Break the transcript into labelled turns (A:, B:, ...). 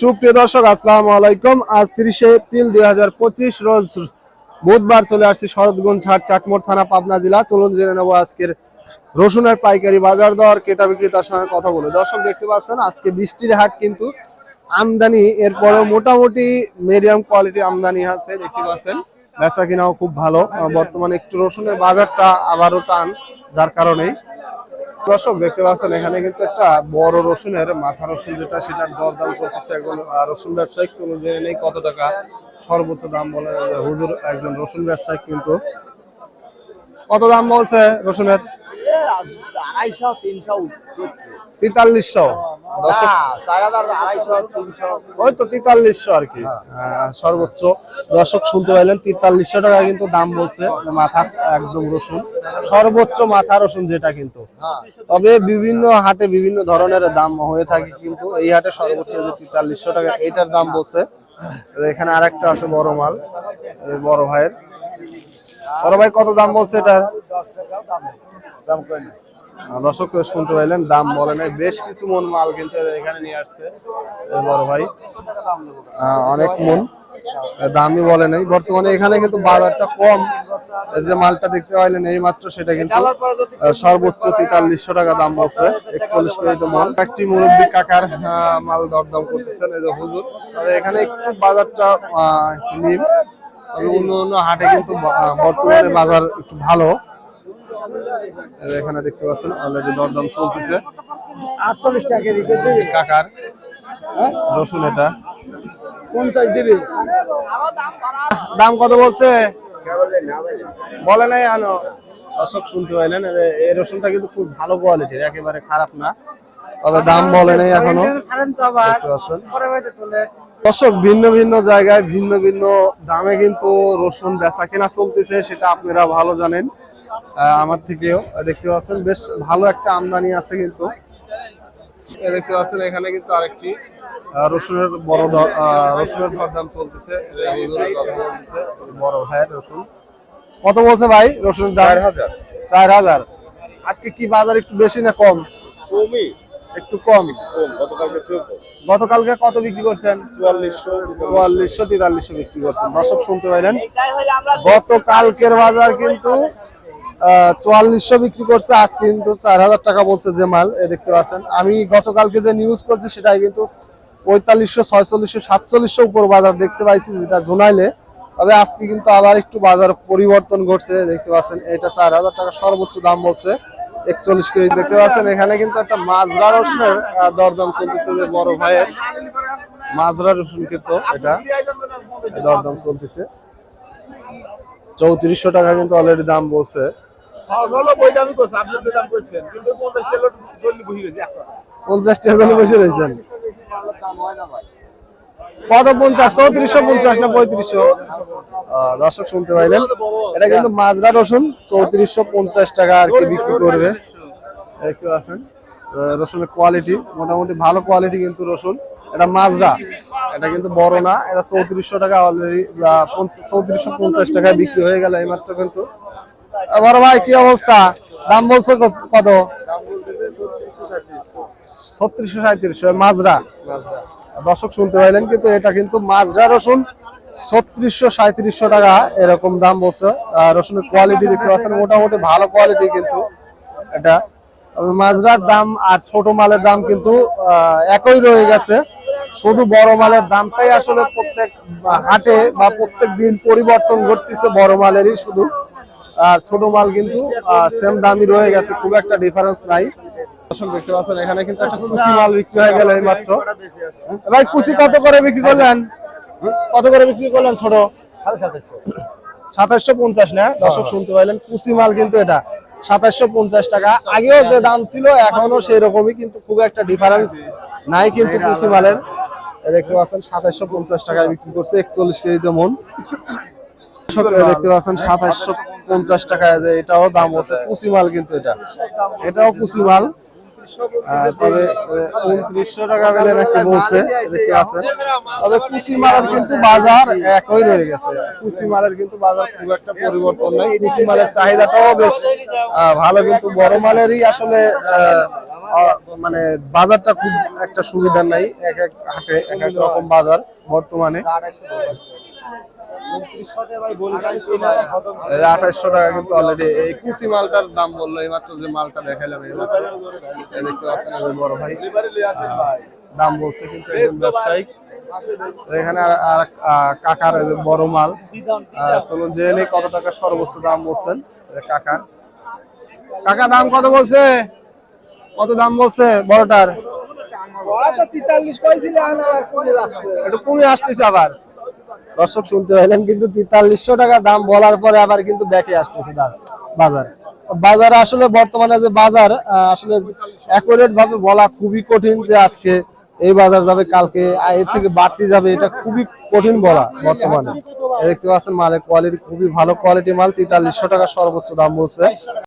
A: সুপ্রিয় দর্শক, আসসালামু আলাইকুম। আজ তিরিশে এপ্রিল দুই হাজার পঁচিশ, রোজ বুধবার চলে আসছি শরৎগঞ্জ হাট চাটমোড় থানা, পাবনা জেলা। চলুন জেনে নেব আজকের রসুনের পাইকারি বাজার দর, ক্রেতা বিক্রেতার সঙ্গে কথা বলে। দর্শক, দেখতে পাচ্ছেন, আজকে বৃষ্টির হাট কিন্তু আমদানি, এরপরেও মোটামুটি মিডিয়াম কোয়ালিটি আমদানি আছে, দেখতে পাচ্ছেন। বেচা কিনাও খুব ভালো। বর্তমানে একটু রসুনের বাজারটা আবারও টান, যার কারণেই দর্শক দেখতে পাচ্ছেন এখানে কিন্তু একটা বড় রসুনের মাথা রসুন যেটা সেটার দরদাম চলতেছে এখন রসুন ব্যবসায়িক। চলুন জেনে নেই কত টাকা সর্বোচ্চ দাম বলে হুজুর একজন রসুন ব্যবসায়িক কিন্তু। কত দাম বলছে রসুনের?
B: আড়াইশো তিনশো
A: তেতাল্লিশশো। ওই তো তেতাল্লিশশো আর কি। সর্বোচ্চ। দর্শক শুনতে পাইলেন তেতাল্লিশশো টাকা কিন্তু দাম বলছে মাথা একদম রসুন। সর্বোচ্চ মাথা রসুন যেটা কিন্তু। তবে বিভিন্ন হাটে বিভিন্ন ধরনের দাম হয়ে থাকে কিন্তু এই হাটে সর্বোচ্চ যে তেতাল্লিশশো টাকা এইটার দাম বলছে। এখানে আরেকটা আছে বড় মাল বড় ভাইয়ের। বড় ভাই কত দাম বলছে এটার?
B: দাম না।
A: দর্শক শুনতে পাইলেন, দাম বলে নাই। বেশ কিছু মন মাল কিন্তু এখানে নিয়ে আসছে বড় ভাই। অনেক মন দামই বলে নাই। বর্তমানে এখানে কিন্তু বাজারটা কম। যে মালটা দেখতে পাইলেন, এই মাত্র সেটা কিন্তু সর্বোচ্চ তেতাল্লিশশো টাকা দাম বলছে, একচল্লিশ কেজি মাল। একটি মুরব্বী কাকার মাল দরদাম করতেছেন, এই যে হুজুর। তবে এখানে একটু বাজারটা নিম অন্য অন্য হাটে কিন্তু বর্তমানে বাজার একটু ভালো। এখানে দেখতে পাচ্ছেন অলরেডি দরদাম চলতেছে।
B: আটচল্লিশ টাকা কেজি দিবি
A: কাকার রসুন এটা।
B: পঞ্চাশ দিবি
A: দাম কত বলছে? বলে নাই আনো। দর্শক শুনতে পাইলেন এই রসুনটা কিন্তু খুব ভালো কোয়ালিটির একেবারে খারাপ না। তবে দাম বলে নাই এখনও। দর্শক ভিন্ন ভিন্ন জায়গায় ভিন্ন ভিন্ন দামে কিন্তু রসুন বেচা কেনা চলতেছে সেটা আপনারা ভালো জানেন। আমার থেকেও দেখতে পাচ্ছেন বেশ ভালো একটা আমদানি আছে কিন্তু। দেখতে পাচ্ছেন এখানে কিন্তু আরেকটি রসুনের বড় রসুনের দরদাম চলতেছে বড় ভাইয়ের রসুন। কত বলছে ভাই রসুনের দাম? চার হাজার। চার হাজার। আজকে কি বাজার একটু বেশি না কম?
B: কমই।
A: একটু কম।
B: গতকালকে
A: গতকালকে কত বিক্রি করছেন?
B: চুয়াল্লিশশো
A: চুয়াল্লিশশো তেতাল্লিশশো বিক্রি করছেন। দর্শক শুনতে পাইলেন গতকালকের বাজার কিন্তু চুয়াল্লিশশো বিক্রি করছে। আজ কিন্তু চার হাজার টাকা বলছে যে মাল, এ দেখতে পাচ্ছেন। আমি গতকালকে যে নিউজ করছি, সেটাই কিন্তু পঁয়তাল্লিশশো, ছয়চল্লিশশো, সাতচল্লিশশো উপর বাজার দেখতে পাইছি, যেটা জোনাইলে। তবে আজকে কিন্তু আবার একটু বাজার পরিবর্তন ঘটছে, দেখতে পাচ্ছেন। এটা চার হাজার টাকা সর্বোচ্চ দাম বলছে, একচল্লিশ কেজি। দেখতে পাচ্ছেন, এখানে কিন্তু একটা মাজরা রসুনের দরদাম চলতেছে যে বড় ভাইয়ের। মাজরা রসুন কিন্তু এটা, দরদাম চলতেছে। চৌত্রিশশো টাকা কিন্তু অলরেডি দাম বলছে।
B: কিন্তু পঞ্চাশ টাকা
A: পঞ্চাশ? চৌত্রিশশো পঞ্চাশ না পঁয়ত্রিশশো? দর্শক শুনতে পাইলেন, এটা কিন্তু মাজরা রসুন, চৌত্রিশশো পঞ্চাশ টাকা আর কি বিক্রি করবে। দেখতে পাচ্ছেন রসুনের কোয়ালিটি মোটামুটি ভালো কোয়ালিটি কিন্তু রসুন। এটা মাজরা, এটা কিন্তু বড় না, এটা চৌত্রিশশো টাকা অলরেডি চৌত্রিশশো পঞ্চাশ টাকায় বিক্রি হয়ে গেল এইমাত্র কিন্তু। বড় ভাই কি অবস্থা? দাম বলছো কত-
B: ছত্রিশশো সাঁত্রিশশো।
A: মাজরা? দর্শক শুনতে পাইলেন কিন্তু এটা কিন্তু মাজরা রসুন ছত্রিশশো সাঁত্রিশশো টাকা এরকম দাম বলছে। রসুনের কোয়ালিটি দেখতে পাচ্ছেন মোটামুটি ভালো কোয়ালিটি কিন্তু এটা। মাজরার দাম আর ছোট মালের দাম কিন্তু একই রয়ে গেছে। শুধু বড় মালের দামটাই আসলে প্রত্যেক হাটে বা প্রত্যেক দিন পরিবর্তন ঘটতেছে বড় মালেরই শুধু। আর ছোট মাল কিন্তু সেম দামই রয়ে গেছে, খুব একটা ডিফারেন্স নাই। কিন্তু কুচি মাল বিক্রি হয়ে কুচি কত করে বিক্রি করলেন? কত করে বিক্রি করলেন সাতাশশো পঞ্চাশ, না? শুনতে পাইলেন কুচি মাল কিন্তু এটা। সাতাশশো পঞ্চাশ টাকা। আগেও যে দাম ছিল এখনও সেই রকমই কিন্তু খুব একটা ডিফারেন্স নাই কিন্তু কুচি মালের। দেখতে পাচ্ছেন, সাতাশশো পঞ্চাশ টাকায় বিক্রি করছে, একচল্লিশ কেজিতে মন। দেখতে পাচ্ছেন, সাতাশশো পঞ্চাশ টাকায় যে এটাও দাম হচ্ছে কুচি মাল কিন্তু এটা। এটাও কুচি মাল টাকা কুচি মালের কিন্তু বাজার একই রয়ে গেছে। কুচি মালের কিন্তু বাজার খুব একটা পরিবর্তন মালের চাহিদাটাও ভালো। কিন্তু বড় মালেরই আসলে মানে বাজারটা খুব একটা সুবিধা নাই, এক এক হাটে এক এক রকম বাজার বর্তমানে। আঠাশশো টাকা কিন্তু অলরেডি এই কুচি মালটার দাম বলল এই মাত্র যে মালটা দেখাইলাম দেখতে পাচ্ছেন বড় ভাই। দাম বলছে কিন্তু একজন ব্যবসায়িক এখানে আর কাকার বড় মাল। চলুন জেনে নেই কত টাকা সর্বোচ্চ দাম বলছেন কাকার কাকা। দাম কত বলছে? কত দাম বলছে বড়টার? একটু কমে আসতেছে আবার। দর্শক শুনতে পাইলেন কিন্তু তেতাল্লিশশো টাকা দাম বলার পরে আবার কিন্তু ব্যাকে আসতেছে দাম বাজার। বাজার আসলে বর্তমানে যে বাজার আসলে অ্যাকুরেট ভাবে বলা খুবই কঠিন যে আজকে এই বাজার যাবে, কালকে এর থেকে বাড়তি যাবে, এটা খুবই কঠিন বলা বর্তমানে। দেখতে পাচ্ছেন, মালের কোয়ালিটি খুবই ভালো কোয়ালিটি মাল, তেতাল্লিশশো টাকা সর্বোচ্চ দাম বলছে।